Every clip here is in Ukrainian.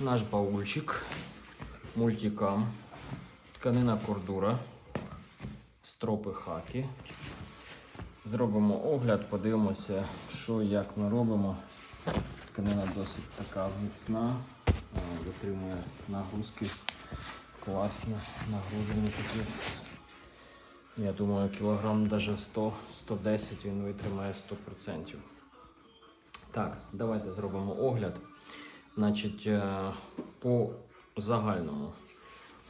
наш баульчик, мультикам, тканина кордура, стропи хаки. Зробимо огляд, подивимося, що і як ми робимо. Тканина досить така міцна, а, витримує нагрузки. Класно, нагружені такі. Я думаю, кілограм даже 100-110 він витримає 100%. Так, давайте зробимо огляд. Значить, е, по загальному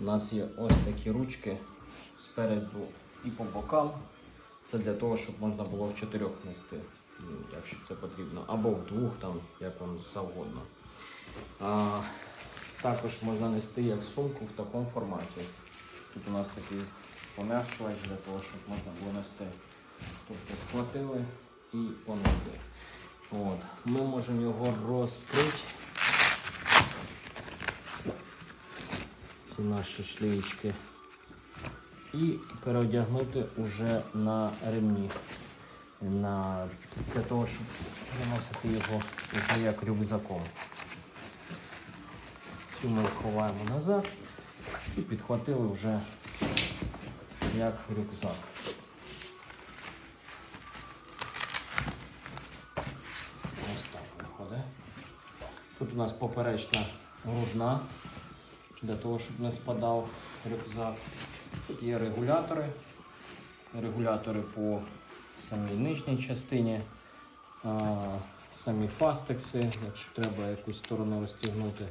у нас є ось такі ручки спереду і по бокам. Це для того, щоб можна було в чотирьох нести, якщо це потрібно, або в двох, там, як вам завгодно. А, також можна нести як сумку в такому форматі. Тут у нас такий пом'якшувач для того, щоб можна було нести. Тобто схватили і понесли. От. Ми можемо його розкрити. Ці наші шлеєчки. І переодягнути уже на ремні. На... Для того, щоб виносити його вже як рюкзаком. Цю ми ховаємо назад і підхватили вже як рюкзак. Ось так виходить. Тут у нас поперечна грудна, для того, щоб не спадав рюкзак. Є регулятори. Регулятори по самій нижній частині, самі фастекси, якщо треба якусь сторону розтягнути.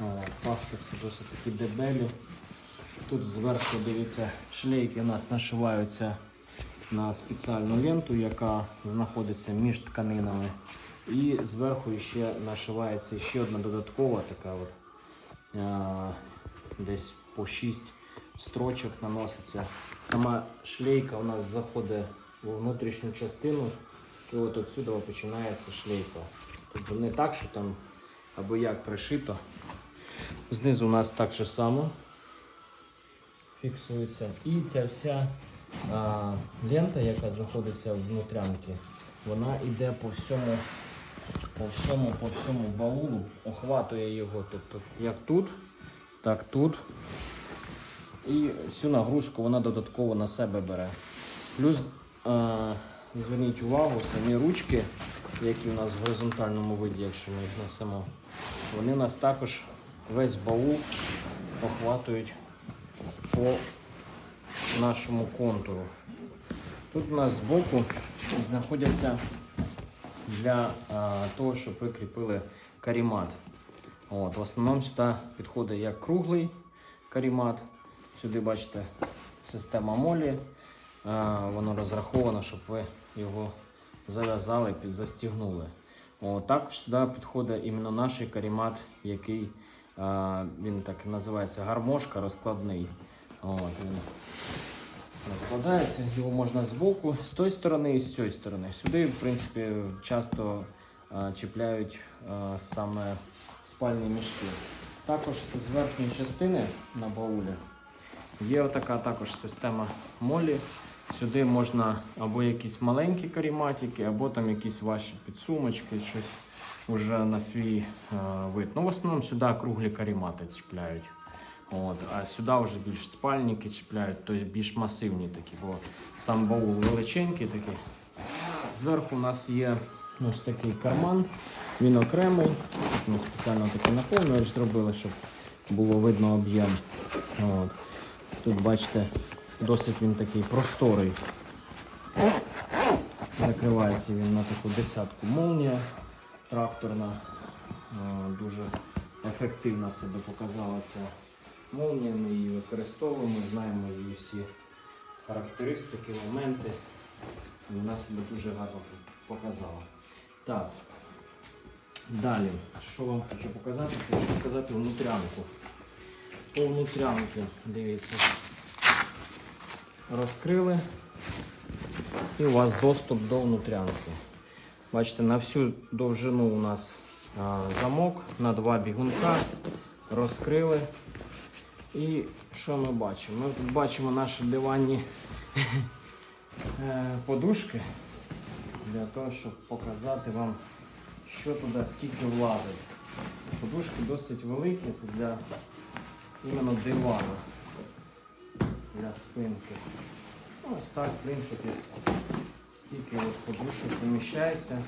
А, Фастекси досить такі дебелі. Тут зверху, дивіться, шлейки у нас нашиваються на спеціальну ленту, яка знаходиться між тканинами. І зверху ще нашивається ще одна додаткова така от, десь по 6 строчок наноситься. Сама шлейка у нас заходить у внутрішню частину, і от отсюди починається шлейка. Тобто не так, що там або як пришито. Знизу у нас так же само фіксується. І ця вся а, лента, яка знаходиться в внутрянці, вона йде по всьому, по всьому, по всьому баулу, охватує його. Тобто як тут, так тут. І всю нагрузку вона додатково на себе бере. Плюс а, зверніть увагу, самі ручки, які у нас в горизонтальному виді, якщо ми їх несемо, вони нас також весь баул охватують по нашому контуру. Тут у нас збоку знаходяться для того, щоб ви кріпили карімат. От, в основному сюди підходить як круглий карімат. Сюди бачите система молі. Воно розраховано, щоб ви його зав'язали, застігнули. От, також сюди підходить іменно наш карімат, який він так називається гармошка розкладний. От, він розкладається, його можна з боку, з тої сторони і з цієї сторони. Сюди, в принципі, часто а, чіпляють а, саме спальні мішки. Також з верхньої частини на баулі є отака також система молі. Сюди можна або якісь маленькі каріматики, або там якісь ваші підсумочки, щось вже на свій е, вид. Ну, в основному сюди круглі карімати чіпляють. От, а сюди вже більш спальники чіпляють, тобто більш масивні такі, бо сам баул величенький такий. Зверху у нас є ось такий карман, він окремий. Ми спеціально такий наповнювач зробили, щоб було видно об'єм. Тут бачите, досить він такий просторий. Закривається він на таку десятку молнія тракторна. Е, Дуже ефективно себе показала ця молнія. Ми її використовуємо, знаємо її всі характеристики, моменти. Вона себе дуже гарно показала. Так. Далі, що вам хочу показати? Хочу показати внутрянку. По внутрянки, дивіться, розкрили і у вас доступ до внутрянки. Бачите, на всю довжину у нас замок на два бігунка. Розкрили. І що ми бачимо? Ми тут бачимо наші диванні е, подушки для того, щоб показати вам, що туди, скільки влазить. Подушки досить великі, це для іменно дивана, для спинки. Ну, Ось так, в принципі, стільки от подушок поміщається.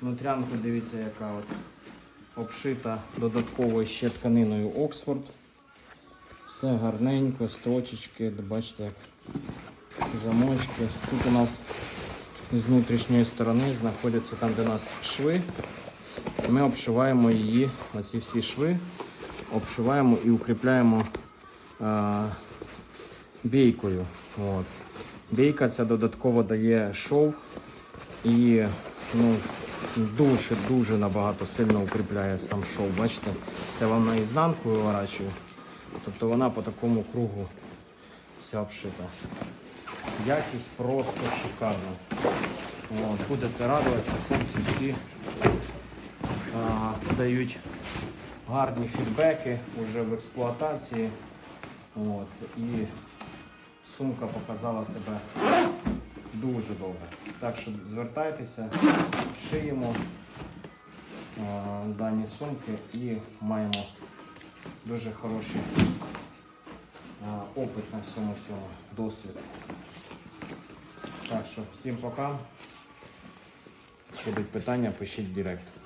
Внутрянка, дивіться, яка от обшита додатковою ще тканиною Оксфорд. Все гарненько, строчечки, бачите, як замочки. Тут у нас з внутрішньої сторони знаходяться там, де у нас шви. Ми обшиваємо її, оці всі шви, обшиваємо і укріпляємо а, бійкою. От. Бійка ця додатково дає шов і ну, дуже-дуже набагато сильно укріпляє сам шов. Бачите, це вам на ізнанку виворачую. Тобто вона по такому кругу вся обшита. Якість просто шикарна. От, будете радуватися, хлопці всі а, дають гарні фідбеки вже в експлуатації. От, і сумка показала себе дуже добре. Так що звертайтеся, шиємо а, дані сумки і маємо дуже хороший опит на всьому всьому досвід. Так що всім пока. Будуть питання, пишіть в директ.